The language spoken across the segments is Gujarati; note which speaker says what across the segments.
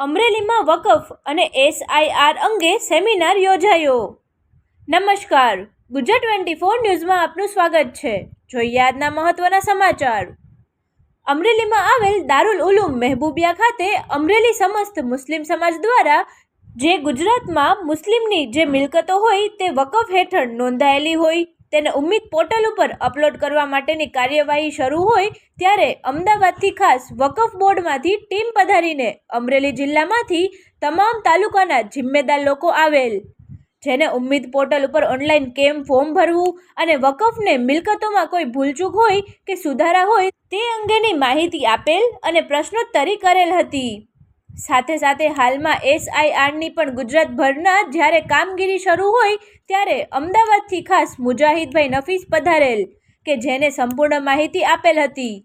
Speaker 1: અમરેલીમાં વકફ અને એસઆઈઆર અંગે સેમિનાર યોજાયો. નમસ્કાર. ગુજરાત ટ્વેન્ટી ફોર ન્યૂઝમાં આપનું સ્વાગત છે. જોઈએ આજના મહત્વના સમાચાર. અમરેલીમાં આવેલ દારૂલ ઉલુમ મહેબૂબિયા ખાતે અમરેલી સમસ્ત મુસ્લિમ સમાજ દ્વારા જે ગુજરાતમાં મુસ્લિમની જે મિલકતો હોય તે વકફ હેઠળ નોંધાયેલી હોય તેને ઉમ્મીદ પોર્ટલ ઉપર અપલોડ કરવા માટેની કાર્યવાહી શરૂ હોય ત્યારે અમદાવાદથી ખાસ વકફ બોર્ડમાંથી ટીમ પધારીને અમરેલી જિલ્લામાંથી તમામ તાલુકાના જિમ્મેદાર લોકો આવેલ. જેને ઉમ્મીદ પોર્ટલ ઉપર ઓનલાઈન કેમ ફોર્મ ભરવું અને વકફને મિલકતોમાં કોઈ ભૂલચૂક હોય કે સુધારા હોય તે અંગેની માહિતી આપેલ અને પ્રશ્નોત્તરી કરેલ હતી. સાથે સાથે હાલમાં એસઆઈઆરની પણ ગુજરાતભરના જ્યારે કામગીરી શરૂ હોય ત્યારે અમદાવાદથી ખાસ મુજાહિદભાઈ નફીસ પધારેલ કે જેને સંપૂર્ણ માહિતી આપેલ હતી.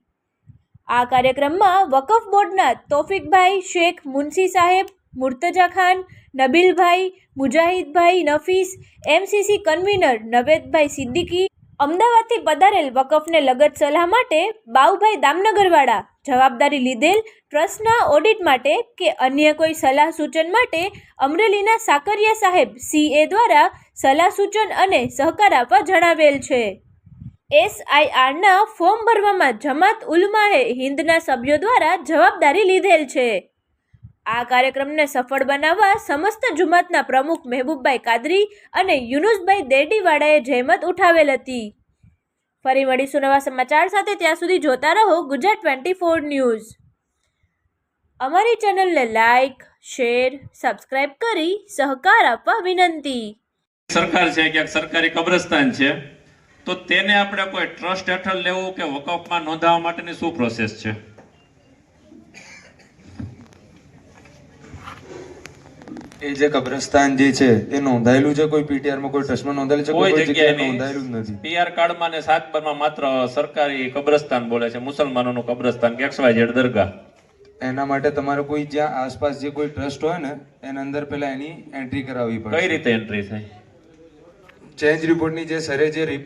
Speaker 1: આ કાર્યક્રમમાં વકફ બોર્ડના તોફિકભાઈ શેખ મુનશી સાહેબ મુર્તજા ખાન, નબીલભાઈ, મુજાહિદભાઈ નફીસ, એમસીસી કન્વીનર નવેદભાઈ સિદ્દીકી અમદાવાદથી પધારેલ વકફને લગત સલાહ માટે બાઉભાઈ દામનગરવાળા જવાબદારી લીધેલ ટ્રસ્ટના ઓડિટ માટે કે અન્ય કોઈ સલાહ સૂચન માટે અમરેલીના સાકરિયા સાહેબ સીએ દ્વારા સલાહ સૂચન અને સહકાર આપવા જણાવેલ છે. એસઆઈઆરના ફોર્મ ભરવામાં જમાત ઉલમાએ હિન્દના સભ્યો દ્વારા જવાબદારી લીધેલ છે. આ કાર્યક્રમને સફળ બનાવવા સમસ્ત જુમાતના પ્રમુખ મહેબૂબભાઈ કાદરી અને યુનુસભાઈ દેરડીવાળાએ જહેમત ઉઠાવેલ હતી. ફરી મળીશું નવા સમાચાર સાથે, ત્યાં સુધી જોતા રહો ગુજરાત ટ્વેન્ટી ફોર ન્યૂઝ. અમારી ચેનલને લાઈક, શેર, સબસ્ક્રાઇબ કરી સહકાર આપવા વિનંતી.
Speaker 2: સરકાર છે, ક્યાંક સરકારી કબ્રસ્તાન છે, તો તેને આપણે કોઈ ટ્રસ્ટ હેઠળ લેવું કે વકફમાં નોંધાવવા માટેની શું પ્રોસેસ છે?
Speaker 3: એ જે કબ્રસ્તાન જે છે એ નોંધાયેલું છે કોઈ પીટીઆરમાં કોઈ ટ્રસ્ટમાં નોંધાયેલું છે?
Speaker 2: કોઈ જગ્યાએ
Speaker 3: નોંધાયેલું જ નથી.
Speaker 2: પીઆર કાર્ડમાં ને સાત બારમાં માત્ર સરકારી કબ્રસ્તાન બોલે છે મુસલમાનોનું કબ્રસ્તાન કે XYZ દરગાહ.
Speaker 3: એના માટે તમારે કોઈ જ્યાં આસપાસ જે કોઈ ટ્રસ્ટ હોય ને એના અંદર પહેલા એની એન્ટ્રી કરાવવી પડે કઈ
Speaker 2: રીતે એન્ટ્રી થાય?
Speaker 3: ચેન્જ રિપોર્ટની જે સરે જે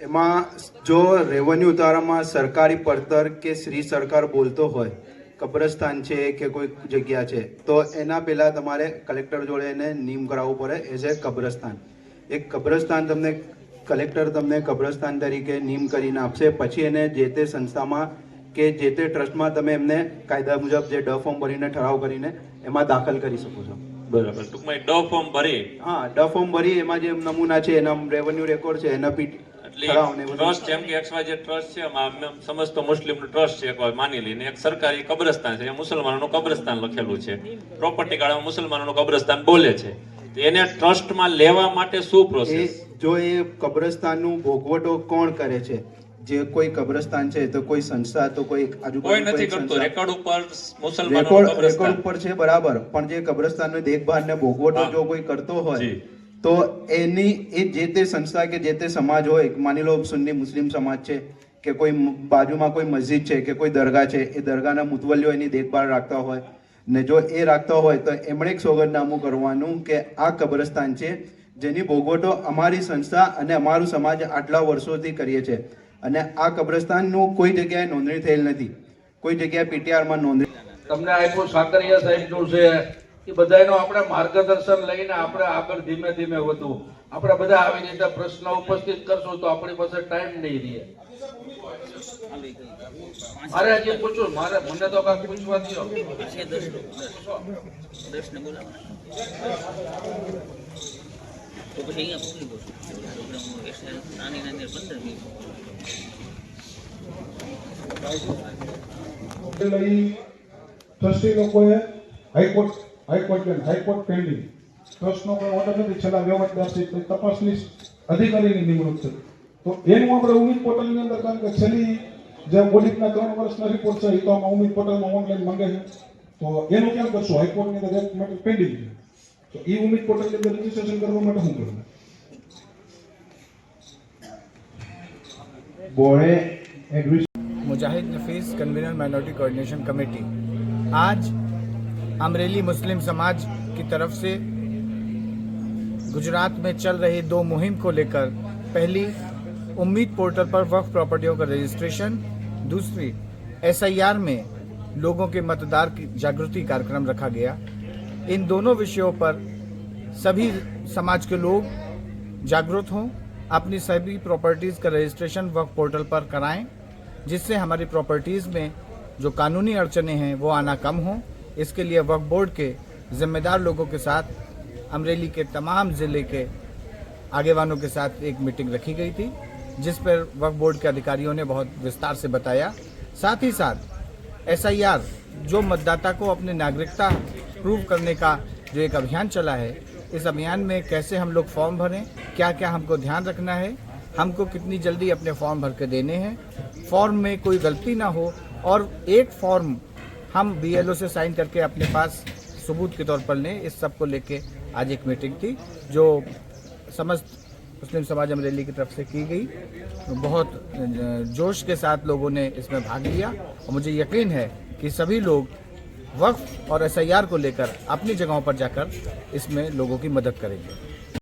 Speaker 4: એમાં જો રેવન્યુ ઉતારામાં સરકારી પડતર કે શ્રી સરકાર બોલતો હોય કબ્રસ્તાન છે કે કોઈ જગ્યા છે તો એના પહેલા તમારે કલેક્ટર જોડે એને નિમ કરાવવું પડે એઝ એ કબ્રસ્તાન. એક કબ્રસ્તાન તમને કલેક્ટર તમને કબ્રસ્તાન તરીકે નિમ કરીને આપશે પછી એને જે તે સંસ્થામાં કે જે તે ટ્રસ્ટમાં તમે એમને કાયદા મુજબ જે ડ ફોર્મ ભરીને ઠરાવ કરીને એમાં દાખલ કરી શકો છો.
Speaker 2: બરાબર. ટૂંકમાં ડ ફોર્મ ભરી.
Speaker 4: હા ડ ફોર્મ ભરી એમાં જે નમૂના છે એના રેવન્યુ રેકોર્ડ છે એના પીટ
Speaker 2: એટલે ટ્રસ્ટ જેમ કે XYZ ટ્રસ્ટ છે એમાં સમસ્ત મુસ્લિમનું ટ્રસ્ટ છે એક માની લઈને. એક સરકારી કબ્રસ્તાન છે મુસલમાનોનું કબ્રસ્તાન લખેલું છે. પ્રોપર્ટી કાર્ડમાં મુસલમાનોનું કબ્રસ્તાન બોલે છે. એને ટ્રસ્ટમાં લેવા માટે શું પ્રોસેસ
Speaker 4: જો એ કબ્રસ્તાનનું ભોગવટો કોણ કરે છે? જે કોઈ કબ્રસ્તાન છે તો કોઈ સંસ્થા તો કોઈ
Speaker 2: કોઈ નથી કરતો. રેકોર્ડ ઉપર
Speaker 4: રેકોર્ડ છે બરાબર. પણ જે કબ્રસ્તાનનો દેખભાળ ને ભોગવટો જો કોઈ કરતો હોય. તો એની, એ જે તે સંસ્થા કે જે તે સમાજ હોય, માની લો સુન્ની મુસ્લિમ સમાજ છે, કે કોઈ બાજુમાં કોઈ મસ્જિદ છે, કે કોઈ દરગાહ છે, એ દરગાહના મુતવલ્લીઓ એની દેખભાળ રાખતા હોય, ને જો એ રાખતા હોય, તો એમણે એક સોગંદનામું કરવાનું કે આ કબ્રસ્તાન છે, જેની ભોગવટો અમારી સંસ્થા અને અમારું સમાજ આટલા વર્ષોથી કરીએ છે. અને આ કબ્રસ્તાનનું કોઈ જગ્યાએ નોંધણી થયેલ નથી. કોઈ જગ્યાએ પીટીઆરમાં નોંધણી
Speaker 5: તમને આપ્યું સાકરિયા સાહેબનું છે એ બધાનો આપણે માર્ગદર્શન લઈને આપણે આગળ ધીમે ધીમે વધવું આપણે બધા આવી રીતે પ્રશ્ન ઉપસ્થિત કરશું તો આપણી પાસે ટાઈમ નહીં રહે મારે હજી પૂછવું મારે મને તો કાંઈક પૂછવા
Speaker 6: પછી દો
Speaker 7: લોકોએ હાઈકોર્ટ હાઈકોર્ટ ગયેલ હાઈકોર્ટ પેન્ડિંગ. ટ્રસ્ટનો કોઈ ઓર્ડર નથી છેલ્લા વ્યવહાર તપાસની અધિકારીની નિમણૂક છે. તો એનું આપણે ઉમિત પોર્ટલની અંદર કારણ કે છેલ્લી જે ઓડિટના ત્રણ વર્ષના રિપોર્ટ છે એ તો આમાં ઉમિત પોર્ટલમાં ઓનલાઈન માંગે છે. તો એનું કેમ કરશું? હાઈકોર્ટની અંદર એક માટે પેન્ડિંગ તો એ ઉમિત પોર્ટલની અંદર રજીસ્ટ્રેશન કરવા માટે શું કરવું?
Speaker 4: બોળે admission
Speaker 8: Mujahid Nafees convener minority coordination committee આજ अमरेली मुस्लिम समाज की तरफ़ से गुजरात में चल रही दो मुहिम को लेकर पहली उम्मीद पोर्टल पर वक्फ प्रॉपर्टियों का रजिस्ट्रेशन, दूसरी एसआईआर में लोगों के मतदार की जागृति कार्यक्रम रखा गया। इन दोनों विषयों पर सभी समाज के लोग जागरूक हों, अपनी सभी प्रॉपर्टीज़ का रजिस्ट्रेशन वक्फ पोर्टल पर कराएँ, जिससे हमारी प्रॉपर्टीज़ में जो कानूनी अड़चने हैं, वो आना कम हो। इसके लिए वक्फ बोर्ड के जिम्मेदार लोगों के साथ, अमरेली के तमाम ज़िले के आगेवानों के साथ एक मीटिंग रखी गई थी, जिस पर वक्फ बोर्ड के अधिकारियों ने बहुत विस्तार से बताया। साथ ही साथ, एसआईआर, जो मतदाता को अपने नागरिकता प्रूव करने का जो एक अभियान चला है, इस अभियान में कैसे हम लोग फॉर्म भरें क्या क्या हमको ध्यान रखना है, हमको कितनी जल्दी अपने फॉर्म भर के देने हैं, फॉर्म में कोई गलती ना हो, और एक फॉर्म हम बीएलओ से साइन करके अपने पास सबूत के तौर पर लें इस सबको लेके आज एक मीटिंग थी, जो समस्त मुस्लिम समाज अमरेली की तरफ़ से की गई। बहुत जोश के साथ लोगों ने इसमें भाग लिया और मुझे यकीन है कि सभी लोग वक्फ और एसआईआर को लेकर अपनी जगहों पर जाकर इसमें लोगों की मदद करेंगे।